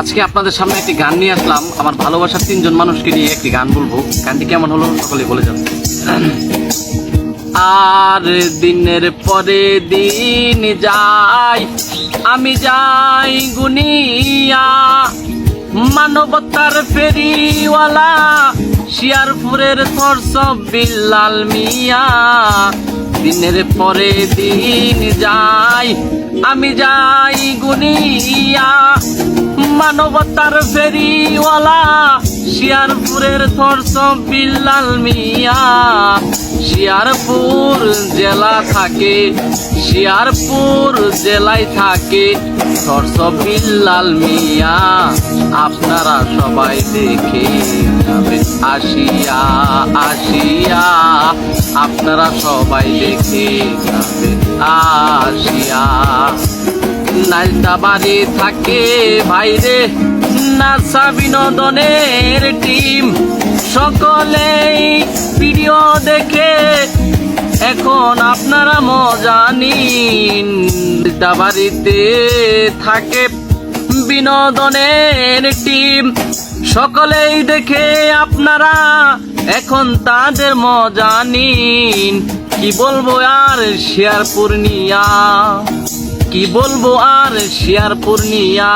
আজকে আপনাদের সামনে একটি গান নিয়ে আসলাম। আমার ভালোবাসার তিনজন মানুষকে নিয়ে একটি গান বলব। গানটি কেমন হলো সকলে বলে যান। আর দিনের পরে দিন যাই আমি যাই গুনিয়া। মানবতার ফেরিওয়ালা শিয়ারপুরের থরসব বিল্লাল মিয়া। দিনের পরে দিন যাই আমি যাই গুনিয়া। মানবতার ফেরিওয়ালা, শিয়ারপুরের থরসব বিল্লাল মিয়া। শিয়ারপুর জেলা থাকে, শিয়ারপুর জেলায় থাকে থরসব বিল্লাল মিয়া। আপনারা সবাই দেখে আসিয়া আসিয়া। আপনারা সবাই দেখে আসিয়া। নাইলটা বাড়ি থাকে ভাইরে নাসা বিনোদনের টিম। সকলেই ভিডিও দেখে, এখন আপনারা মজা নিন। বাড়িতে থাকে বিনোদনের টিম। সকলেই দেখে আপনারা, এখন তাদের মজা নিন। কি বলব আর শেয়ার পূর্ণিয়া। কি বলব আর শেয়ার পূর্ণিয়া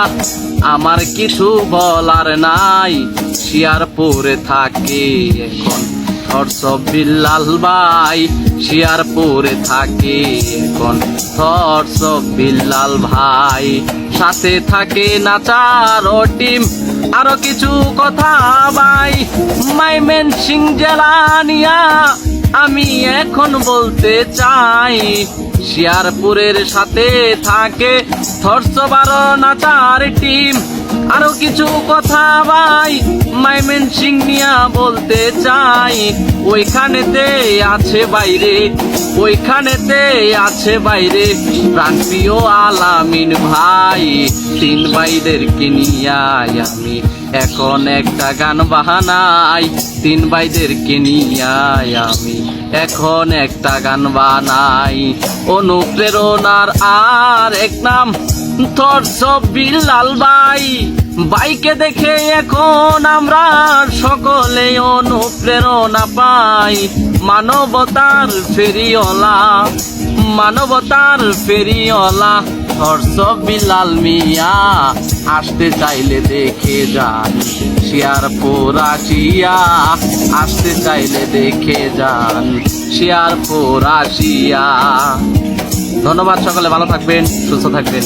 আমার কিছু বলার নাই। শিয়ারপুরে থাকে এখন বিল্লাল ভাই। শিয়ারপুরে থাকে এখন, থরসব বিল্লাল ভাই। সাথে থাকে নাচার ও টিম আরও কিছু কথা ভাই মাইমেন সিং জেলা নিয়া আমি এখন বলতে চাই শিয়ারপুরের সাথে থাকে থর্স বারো না চার টিম। আরও কিছু কথা ভাই মাইমেন সিং নিয়া বলতে চাই, ওইখানেতে আছে বাইরে, ওইখানেতে আছে বাইরে প্রান্তীয় আলামিন ভাই, তিন ভাইদেরকে নিয়াই আমি, এখন একটা গান বাহানাই, তিন ভাইদেরকে নিয়াই আমি, এখন একটা গান বানাই, অনুপ্রেরণার আর এক নাম তোর সব বিল্লাল ভাই। বাইকে দেখে এখন আমরা সকলে অনুপ্রেরণা পাই। মানবতার ফেরিওলা মানবতার ফেরিওলা হর্ষ বিলাল মিয়া, আসতে চাইলে দেখে যান শিয়ার পোরাশিয়া আসতে চাইলে দেখে যান শিয়ার পোরাশিয়া ধন্যবাদ সকলে, ভালো থাকবেন, সুস্থ থাকবেন।